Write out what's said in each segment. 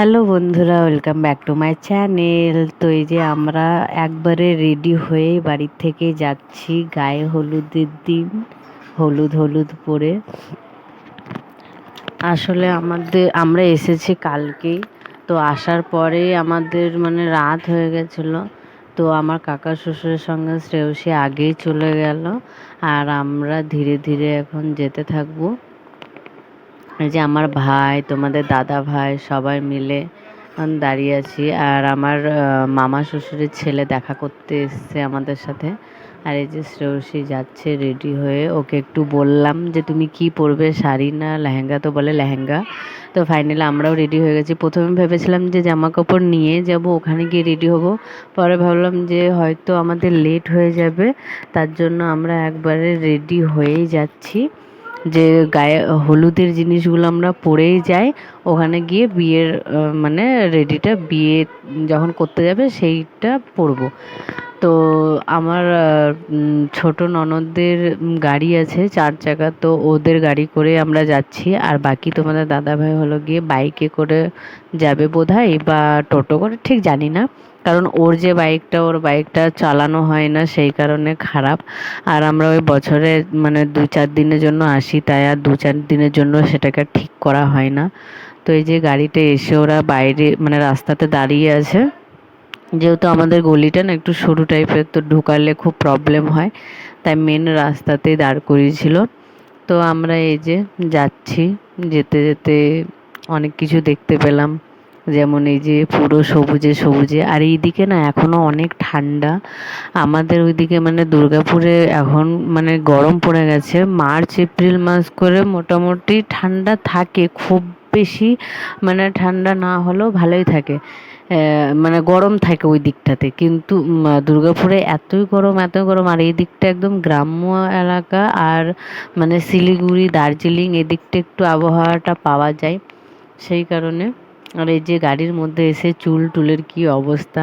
Hello বন্ধুরা, welcome back to my channel. তো এই যে আমরা একবারে রেডি হয়ে বাড়ির থেকে যাচ্ছি গায়ে হলুদের দিন, হলুদ হলুদ পরে। আসলে আমাদের, আমরা এসেছি কালকেই, তো আসার পরে আমাদের মানে রাত হয়ে গেছিল। তো আমার কাকা শ্বশুরের সঙ্গে শ্রেয়সী আগেই চলে গেল, আর আমরা ধীরে ধীরে এখন যেতে থাকব। যে আমার ভাই, তোমাদের দাদা ভাই সবাই মিলে দাঁড়িয়ে আছি। আর আমার মামা শ্বশুরের ছেলে দেখা করতে এসছে আমাদের সাথে। আর এই যে শ্রেয়সী যাচ্ছে রেডি হয়ে, ওকে একটু বললাম যে, তুমি কি পরবে, শাড়ি না লেহেঙ্গা? তো বলে, লেহেঙ্গা। তো ফাইনালি আমরাও রেডি হয়ে গেছি। প্রথমে ভেবেছিলাম যে জামা কাপড় নিয়ে যাব, ওখানে গিয়ে রেডি হব। পরে ভাবলাম যে, হয়তো আমাদের লেট হয়ে যাবে, তার জন্য আমরা একবারে রেডি হয়েই যাচ্ছি। যে গায়ে হলুদের জিনিসগুলো আমরা পরেই যাই, ওখানে গিয়ে বিয়ের মানে রেডিটা বিয়ে যখন করতে যাবে সেইটা পরবো। তো আমার ছোট ননদদের গাড়ি আছে চার চাকা, তো ওদের গাড়ি করে আমরা যাচ্ছি। আর বাকি তোমাদের দাদা ভাই হলো গিয়ে বাইকে করে যাবে বোধহয় বা টোটো করে, ঠিক জানি না। কারণ ওর যে বাইকটা ওর বাইকটা চালানো হয় না, সেই কারণে খারাপ। আর আমরা ওই বছরে মানে দু চার দিনের জন্য আসি, তাই আর দু চার দিনের জন্য সেটাকে ঠিক করা হয় না। তো এই যে গাড়িতে এসে ওরা বাইরে মানে রাস্তাতে দাঁড়িয়ে আছে, যেহেতু আমাদের গলিটা না একটু সরু টাইপের তো ঢোকালে খুব প্রবলেম হয়। তাই মেন রাস্তাতেই দাঁড় করিয়েছিল। তো আমরা এই যে যাচ্ছি, যেতে যেতে অনেক কিছু দেখতে পেলাম। যেমন এই যে পুরো সবুজে সবুজে। আর এইদিকে না এখনও অনেক ঠান্ডা। আমাদের ওইদিকে মানে দুর্গাপুরে এখন মানে গরম পড়ে গেছে। মার্চ, এপ্রিল মাস করে মোটামুটি ঠান্ডা থাকে। খুব বেশি মানে ঠান্ডা না হলেও ভালোই থাকে। মানে গরম থাকে ওই দিকটাতে। কিন্তু দুর্গাপুরে এতই গরম এতই গরম। আর এই দিকটা একদম গ্রাম্য এলাকা। আর মানে শিলিগুড়ি, দার্জিলিং এদিকটা একটু আবহাওয়াটা পাওয়া যায়। সেই কারণে আর এই যে গাড়ির মধ্যে এসে চুল টুলের কি অবস্থা?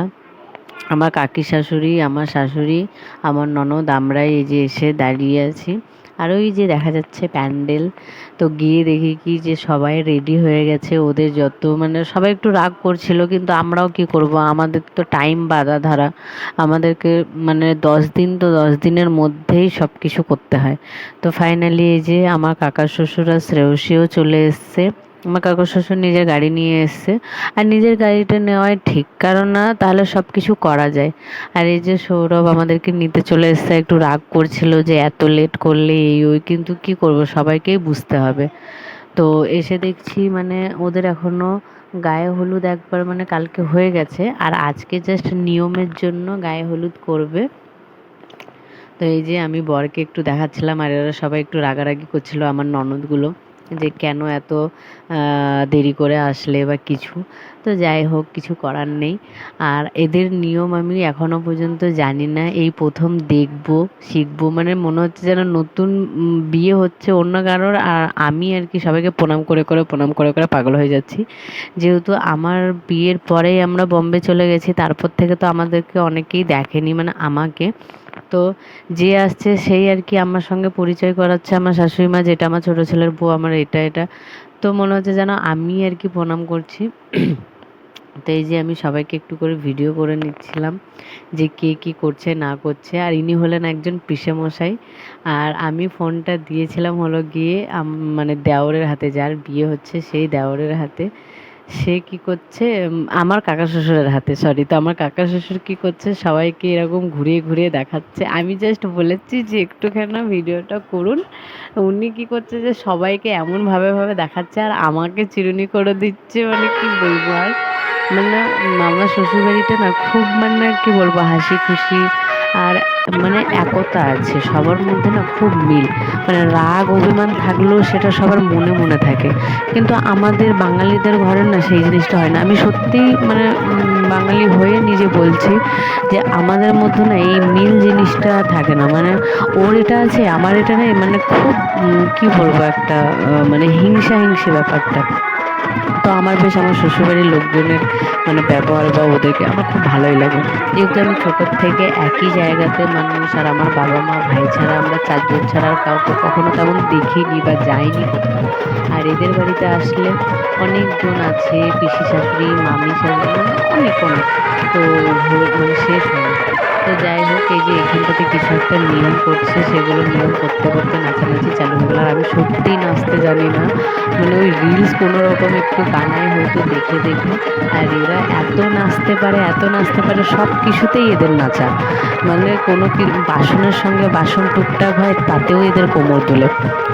আমার কাকি শাশুড়ি, আমার শাশুড়ি, আমার ননদ, আমরাই এই যে এসে দাঁড়িয়ে আছি। আর ওই যে দেখা যাচ্ছে প্যান্ডেল, তো গিয়ে দেখি কি যে সবাই রেডি হয়ে গেছে, ওদের যত মানে সবাই একটু রাগ করছিল, কিন্তু আমরাও কি করব? আমাদের তো টাইম বাধা ধরা। আমাদেরকে মানে দশ দিন তো দশ দিনের মধ্যেই সব কিছু করতে হয়। তো ফাইনালি এই যে আমার কাকা শ্বশুর আর শ্রেয়সীও চলে এসছে। আমার কাকা শ্বশুর নিজের গাড়ি নিয়ে এসছে। আর নিজের গাড়িটা নেওয়াই ঠিক, কারণ না, তাহলে সব কিছু করা যায়। আর এই যে সৌরভ আমাদেরকে নিতে চলে এসছে, একটু রাগ করছিল যে এত লেট করলে এই ওই, কিন্তু কি করব, সবাইকেই বুঝতে হবে। তো এসে দেখছি মানে ওদের এখনও গায়ে হলুদ একবার মানে কালকে হয়ে গেছে, আর আজকে জাস্ট নিয়মের জন্য গায়ে হলুদ করবে। তো এই যে আমি বরকে একটু দেখাচ্ছিলাম, আর এরা সবাই একটু রাগারাগি করছিল আমার ননদগুলো। যে কেন এত দেরি করে আসলে বা কিছু। তো যাই হোক, কিছু করার নেই। আর এদের নিয়ম আমি এখনও পর্যন্ত জানি না। এই প্রথম দেখব, শিখব। মানে মনে হচ্ছে যেন নতুন বিয়ে হচ্ছে অন্য কারোর। আর আমি আর কি সবাইকে প্রণাম করে করে, প্রণাম করে করে পাগল হয়ে যাচ্ছি। যেহেতু আমার বিয়ের পরেই আমরা বম্বে চলে গেছি, তারপর থেকে তো আমাদেরকে অনেকেই দেখেনি। মানে আমাকে তো যে আসছে সেই আর কি আমার সঙ্গে পরিচয় করাচ্ছে আমার শাশুড়ি মা, যেটা আমার ছোটো ছেলের বউ, আমার এটা এটা। তো মনে হচ্ছে যেন আমি আর কি প্রণাম করছি। তো এই যে আমি সবাইকে একটু করে ভিডিও করে নিচ্ছিলাম যে কে কি করছে, না করছে। আর ইনি হলেন একজন পিসেমশাই। আর আমি ফোনটা দিয়েছিলাম হলো গিয়ে মানে দেওরের হাতে, যার বিয়ে হচ্ছে সেই দেওরের হাতে। সে কি করছে? আমার কাকা শ্বশুরের হাতে সরি তো আমার কাকা শ্বশুর কি করছে? সবাইকে এরকম ঘুরিয়ে ঘুরিয়ে দেখাচ্ছে। আমি জাস্ট বলেছি যে একটুখানি ভিডিওটা করুন। উনি কি করছে যে সবাইকে এমন ভাবে দেখাচ্ছে আর আমাকে চিরুনি করে দিচ্ছে মানে কি বলব আর? মানে আমার শ্বশুর বাড়িটা না খুব মানে কি বলব, হাসি খুশি। আর মানে একতা আছে, সবার মধ্যে না খুব মিল। মানে রাগ, অভিমান থাকলেও সেটা সবার মনে মনে থাকে। কিন্তু আমাদের বাঙালিদের ঘরে না সেই জিনিসটা হয় না। আমি সত্যিই মানে বাঙালি হয়ে নিজে বলছি যে আমাদের মধ্যে না এই মিল জিনিসটা থাকে না। মানে ওর এটা আছে, আমার এটা নেই। মানে খুব কি বলব একটা মানে হিংসা হিংসি ব্যাপারটা। তো আমার বেশ আমার শ্বশুরবাড়ির লোকজনের মানে ব্যবহার বা ওদেরকে আমার খুব ভালোই লাগে। যেহেতু আমি ছোটোর থেকে একই জায়গাতে মানুষ আর আমার বাবা মা, ভাই ছাড়া আমরা চারজন ছাড়া আর কাউকে কখনো তেমন দেখিনি বা যাইনি আর এদের বাড়িতে আসলে অনেকজন আছে, পিসি শাশুড়ি, মামি শাশুড়ি মানে অনেক অনেক। তো মানে শেষ হয়। তো যাই হোক, এই যে এখানটাতে কিছু একটা নিয়ম করছে, সেগুলো নিয়ম করতে করতে নাচানাচি চালু গেলো আর আমি সত্যিই নাচতে জানি না মানে ওই রিলস কোনো রকম একটু গানায় হয়তো দেখে দেখে। আর এরা এত নাচতে পারে, এত নাচতে পারে, সব কিছুতেই এদের নাচা। মানে কোনো কি বাসনের সঙ্গে বাসন টুকটাক হয়, তাতেও এদের কোমর তোলে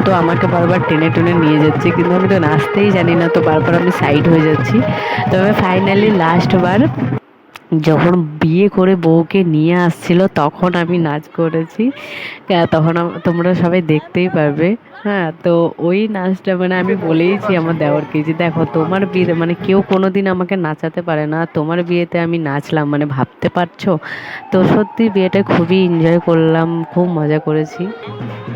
তো আমাকে বারবার টেনে টেনে নিয়ে যাচ্ছে, কিন্তু আমি তো নাচতেই জানি না, তো বারবার আমি সাইড হয়ে যাচ্ছি। তবে ফাইনালি লাস্ট বার যখন বিয়ে করে বউকে নিয়ে আসছিল, তখন আমি নাচ করেছি। তখন তোমরা সবাই দেখতেই পারবে। হ্যাঁ তো ওই নাচটা মানে আমি বলেইছি আমার দেওরকে যে, দেখো, তোমার বিয়েতে মানে কেউ কোনো দিন আমাকে নাচাতে পারে না। তোমার বিয়েতে আমি নাচলাম মানে ভাবতে পারছ? তো সত্যি বিয়েটা খুবই এনজয় করলাম, খুব মজা করেছি।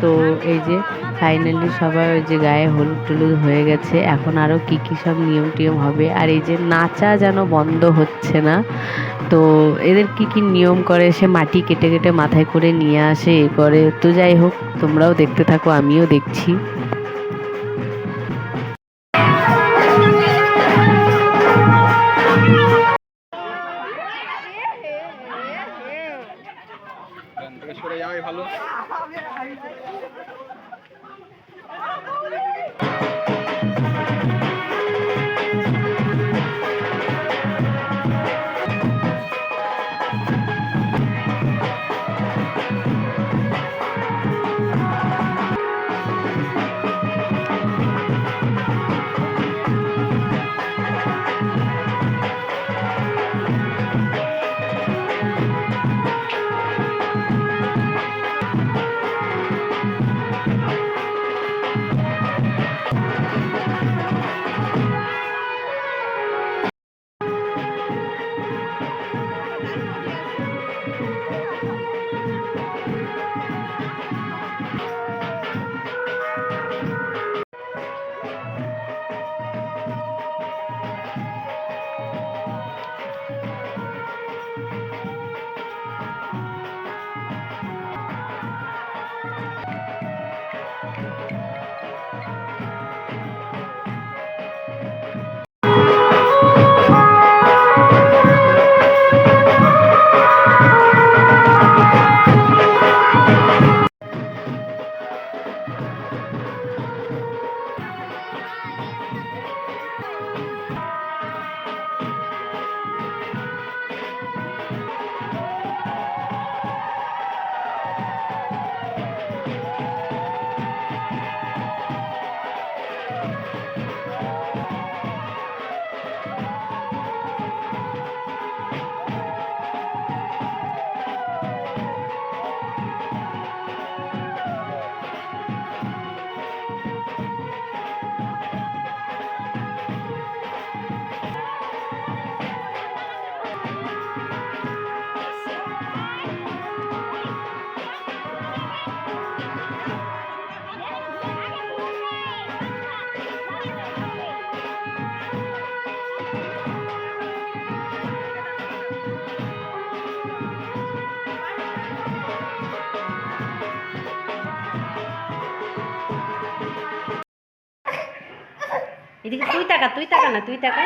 তো এই যে ফাইনালি সবাই ওই যে গায়ে হলুদ টুলুদ হয়ে গেছে। এখন আরও কী কী সব নিয়ম টিয়ম হবে? আর এই যে নাচা যেন বন্ধ হচ্ছে না, তো এদের কি কি নিয়ম করে? সে মাটি কেটে কেটে মাথায় করে নিয়ে আসে এ করে তো যাই হোক, তোমরাও দেখতে থাকো, আমিও দেখছি। ভালো। Oh, এদিকে তুই টাকা তুই টাকা না তুই টাকা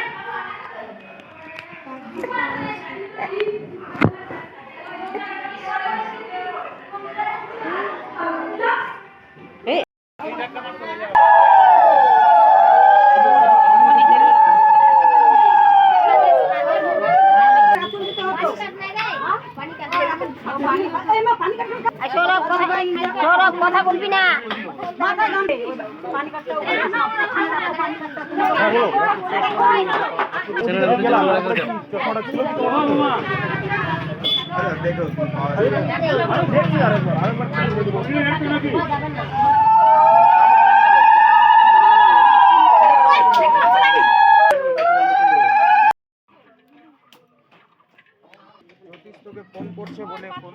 তোকে ফোন করছে বলে ফোন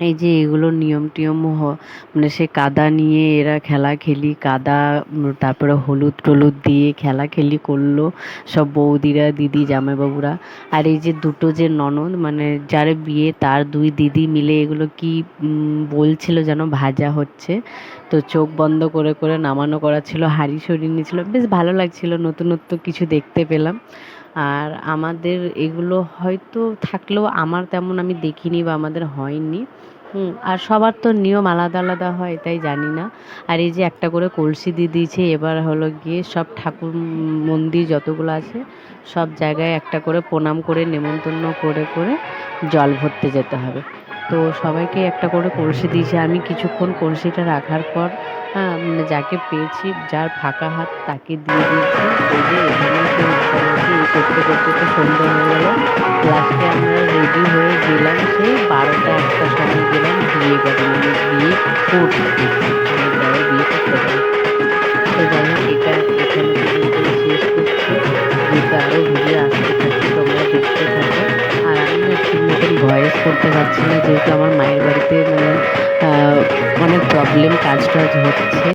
এই যে এগুলো নিয়ম টিয়ম মানে সে কাদা নিয়ে এরা খেলা খেলি কাদা তারপরে হলুদ টলুদ দিয়ে খেলা খেলি করল সব বৌদিরা, দিদি, জামাইবাবুরা। আর এই যে দুটো যে ননদ মানে যার বিয়ে, তার দুই দিদি মিলে এগুলো কি বলছিল যেন ভাজা হচ্ছে। তো চোখ বন্ধ করে করে নামানো করা ছিল, হাঁড়ি সরিয়ে নিয়েছিল। বেশ ভালো লাগছিল, নতুনত্ব কিছু দেখতে পেলাম। আর আমাদের এগুলো হয়তো থাকলেও আমার তেমন আমি দেখিনি বা আমাদের হয়নি। হুম, আর সবার তো নিয়ম আলাদা আলাদা হয়, তাই জানি না। আর এই যে একটা করে কলসি দিয়ে দিয়েছে, এবার হলো গিয়ে সব ঠাকুর মন্দির যতগুলো আছে, সব জায়গায় একটা করে প্রণাম করে, নেমন্তন্ন করে করে জল ভরতে যেতে হবে। তো সবাইকে একটা করে কলসি দিয়েছে। আমি কিছুক্ষণ কলসিটা রাখার পর যাকে পেয়েছি, যার ফাঁকা হাত তাকে দিয়ে দিয়েছি। এই করতে করতে তো সন্ধ্যে হয়ে গেল। লাস্টে আমরা রেডি হয়ে গেলাম। সেই বারোটা একটা সময় গেলাম, বিয়ে বাড়ি মানে বিয়ে করতে। মানে বিয়ে করতে পারে। তো যাই হোক এখানে এখানে শেষ করছি। আরও ভয়েস করতে পারছি না যেহেতু আমার মায়ের বাড়িতে মানে অনেক প্রবলেম কাজ টাজ হচ্ছে।